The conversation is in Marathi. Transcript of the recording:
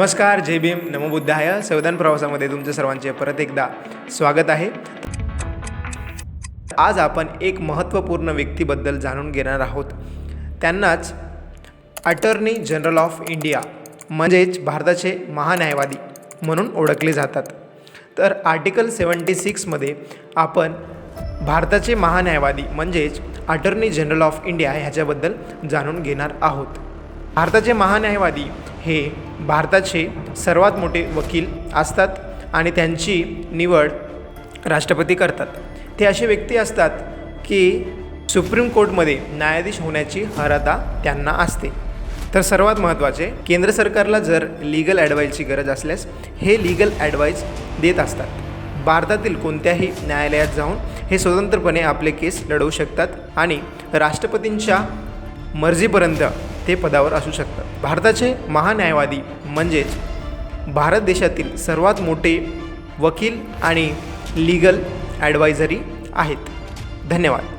नमस्कार जय भीम. नमोबुद्धाय. संविधान प्रवासामध्ये तुमचं सर्वांचे परत एकदा स्वागत आहे. आज आपण एक महत्त्वपूर्ण व्यक्तीबद्दल जाणून घेणार आहोत. त्यांनाच अटर्नी जनरल ऑफ इंडिया म्हणजेच भारताचे महान्यायवादी म्हणून ओळखले जातात. तर आर्टिकल सेवन्टी सिक्समध्ये आपण भारताचे महान्यायवादी म्हणजेच अटर्नी जनरल ऑफ इंडिया ह्याच्याबद्दल जाणून घेणार आहोत. भारताचे महान्यायवादी हे भारताचे सर्वात मोठे वकील असतात आणि त्यांची निवड राष्ट्रपती करतात. ते असे व्यक्ती असतात की सुप्रीम कोर्टमध्ये न्यायाधीश होण्याची अर्हता त्यांना असते. तर सर्वात महत्त्वाचे केंद्र सरकारला जर लीगल ॲडवाईजची गरज असल्यास हे लीगल ॲडवाईज देत असतात. भारतातील कोणत्याही न्यायालयात जाऊन हे स्वतंत्रपणे आपले केस लढवू शकतात आणि राष्ट्रपतींच्या मर्जीपर्यंत ते पदावर असू शकतात. भारताचे महान्यायवादी म्हणजेच भारत देशातील सर्वात मोठे वकील आणि लीगल ॲडवायझरी आहेत. धन्यवाद.